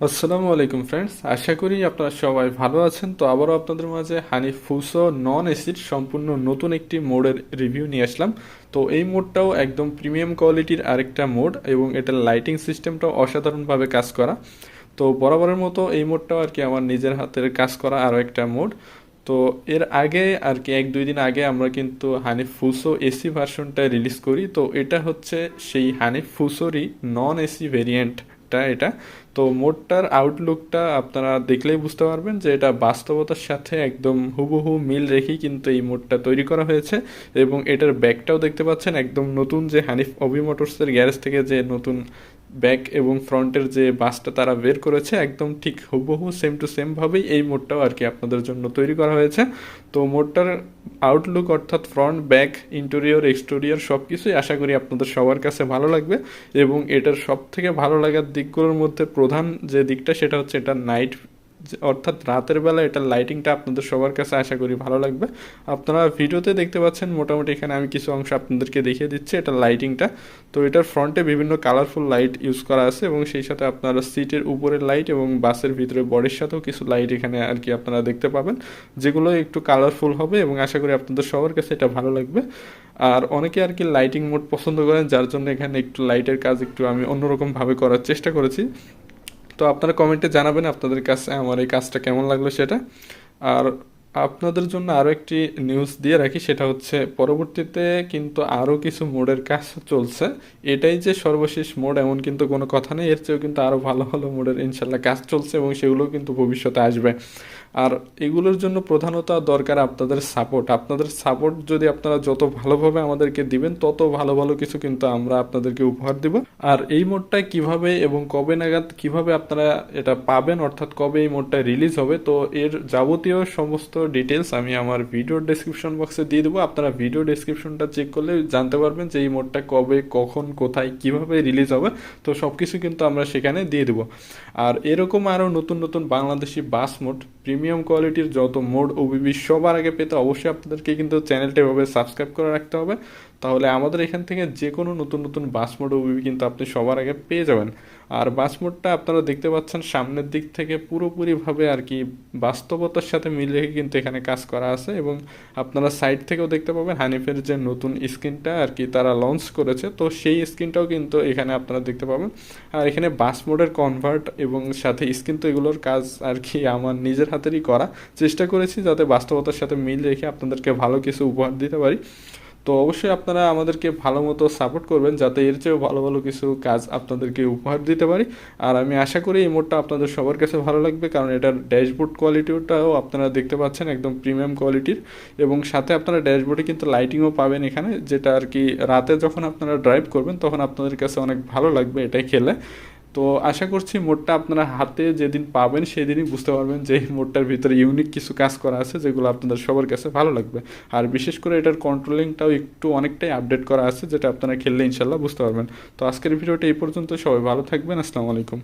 আসসালামু আলাইকুম ফ্রেন্ডস আশা করি আপনারা সবাই ভালো আছেন। তো আবারও আপনাদের মাঝে হানি ফুসো নন এসির সম্পূর্ণ নতুন একটি মোডের রিভিউ নিয়ে আসলাম। তো এই মোডটাও একদম প্রিমিয়াম কোয়ালিটির আরেকটা মোড এবং এটার লাইটিং সিস্টেমটাও অসাধারণভাবে কাজ করা। তো বরাবরের মতো এই মোডটাও আর কি আমার নিজের হাতের কাজ করা আরও একটা মোড। তো এর আগে আর কি এক দুই দিন আগে আমরা কিন্তু হানিফ ফুসো এসি ভার্সনটা রিলিজ করি। তো এটা হচ্ছে সেই হানিফ ফুসোরই নন এসি ভেরিয়েন্টটা এটা। তো মোডটার আউটলুকটা আপনারা দেখলেই বুঝতে পারবেন যে এটা বাস্তবতার সাথে একদম হুবহু মিল রেখেই কিন্তু এই মোডটা তৈরি করা হয়েছে এবং এটার ব্যাগটাও দেখতে পাচ্ছেন। একদম নতুন যে হানিফ অবি মোটরসের গ্যারেজ থেকে যে নতুন ব্যাক এবং ফ্রন্টের যে বাসটা তারা বের করেছে, একদম ঠিক হুবহু সেম টু সেম ভাবেই এই মোডটাও আর কি আপনাদের জন্য তৈরি করা হয়েছে। তো মোডটার আউটলুক অর্থাৎ ফ্রন্ট ব্যাক ইন্টেরিয়র এক্সটেরিয়র সব কিছুই আশা করি আপনাদের সবার কাছে ভালো লাগবে এবং এটার সব থেকে ভালো লাগার দিকগুলোর মধ্যে প্রধান যে দিকটা সেটা হচ্ছে এটা নাইট অর্থাৎ রাতের বেলা এটার লাইটিংটা আপনাদের সবার কাছে আশা করি ভালো লাগবে। আপনারা ভিডিওতে দেখতে পাচ্ছেন মোটামুটি এখানে আমি কিছু অংশ আপনাদেরকে দেখিয়ে দিচ্ছি এটার লাইটিংটা তো এটার ফ্রন্টে বিভিন্ন কালারফুল লাইট ইউজ করা আছে এবং সেই সাথে আপনারা সিটের উপরের লাইট এবং বাসের ভিতরে বডির সাথেও কিছু লাইট এখানে আর কি আপনারা দেখতে পাবেন, যেগুলো একটু কালারফুল হবে এবং আশা করি আপনাদের সবার কাছে এটা ভালো লাগবে। আর অনেকে আর কি লাইটিং মোড পছন্দ করেন, যার জন্য এখানে একটু লাইটের কাজ একটু আমি অন্যরকমভাবে করার চেষ্টা করেছি। তো আপনারা কমেন্টে জানাবেন আপনাদের কাছে আমার এই কাজটা কেমন লাগল সেটা। আর আপনাদের জন্য আরও একটি নিউজ দিয়ে রাখি, সেটা হচ্ছে পরবর্তীতে কিন্তু আরও কিছু মোডের কাজ চলছে। এটাই যে সর্বশেষ মোড, এমন কিন্তু কোনো কথা নেই। এর চেয়েও কিন্তু আরও ভালো ভালো মোডের ইনশাল্লাহ কাজ চলছে এবং সেগুলো কিন্তু ভবিষ্যতে আসবে। আর এগুলোর জন্য প্রধানত দরকার আপনাদের সাপোর্ট আপনাদের সাপোর্ট যদি আপনারা যত ভালোভাবে আমাদেরকে দিবেন, তত ভালো ভালো কিছু কিন্তু আমরা আপনাদেরকে উপহার দিব। আর এই মোডটা কীভাবে এবং কবে নাগাদ কীভাবে আপনারা এটা পাবেন, অর্থাৎ কবে এই মোডটা রিলিজ হবে, তো এর যাবতীয় সমস্ত ডিটেলস আমি আমার ভিডিও ডেসক্রিপশন বক্সে দিয়ে দেবো। আপনারা ভিডিও ডেসক্রিপশনটা চেক করলে জানতে পারবেন যে এই মোডটা কবে, কখন, কোথায়, কীভাবে রিলিজ হবে। তো সব কিছু কিন্তু আমরা সেখানে দিয়ে দেবো। আর এরকম আরও নতুন নতুন বাংলাদেশি বাস মোড প্রিমিয়াম কোয়ালিটির যত মোড ওবিবি সবার আগে পেতে অবশ্যই আপনাদেরকে কিন্তু চ্যানেলটা এভাবে সাবস্ক্রাইব করে রাখতে হবে। তাহলে আমাদের এখান থেকে যে কোনো নতুন নতুন বাস মোড ওবিবি কিন্তু আপনি সবার আগে পেয়ে যাবেন। আর বাস মোডটা আপনারা দেখতে পাচ্ছেন সামনের দিক থেকে পুরোপুরিভাবে আর কি বাস্তবতার সাথে মিল রেখে কিন্তু এখানে কাজ করা আছে এবং আপনারা সাইড থেকেও দেখতে পাবেন হানিফের যে নতুন স্ক্রিনটা আর কি তারা লঞ্চ করেছে। তো সেই স্ক্রিনটাও কিন্তু এখানে আপনারা দেখতে পাবেন। আর এখানে বাস মোডের কনভার্ট এবং সাথে স্ক্রিন তো এগুলোর কাজ আর কি আমার নিজের হাতেরই করা। চেষ্টা করেছি যাতে বাস্তবতার সাথে মিল রেখে আপনাদেরকে ভালো কিছু উপহার দিতে পারি। তো অবশ্যই আপনারা আমাদেরকে ভালো মতো সাপোর্ট করবেন যাতে এর চেয়েও ভালো ভালো কিছু কাজ আপনাদেরকে উপহার দিতে পারি। আর আমি আশা করি এই মোডটা আপনাদের সবার কাছে ভালো লাগবে, কারণ এটার ড্যাশবোর্ড কোয়ালিটিটাও আপনারা দেখতে পাচ্ছেন একদম প্রিমিয়াম কোয়ালিটির এবং সাথে আপনারা ড্যাশবোর্ডে কিন্তু লাইটিংও পাবেন এখানে, যেটা আর কি রাতে যখন আপনারা ড্রাইভ করবেন, তখন আপনাদের কাছে অনেক ভালো লাগবে এটাই খেলে। তো আশা করছি মোডটা আপনারা হাতে যেদিন পাবেন সেদিনই বুঝতে পারবেন যে এই মোডটার ভিতরে ইউনিক কিছু কাজ করা আছে যেগুলো আপনাদের সবার কাছে ভালো লাগবে। আর বিশেষ করে এটার কন্ট্রোলিংটাও একটু অনেকটাই আপডেট করা আছে যেটা আপনারা খেললে ইনশাল্লাহ বুঝতে পারবেন। তো আজকের ভিডিওটা এই পর্যন্ত সবাই ভালো থাকবেন। আসসালামু আলাইকুম।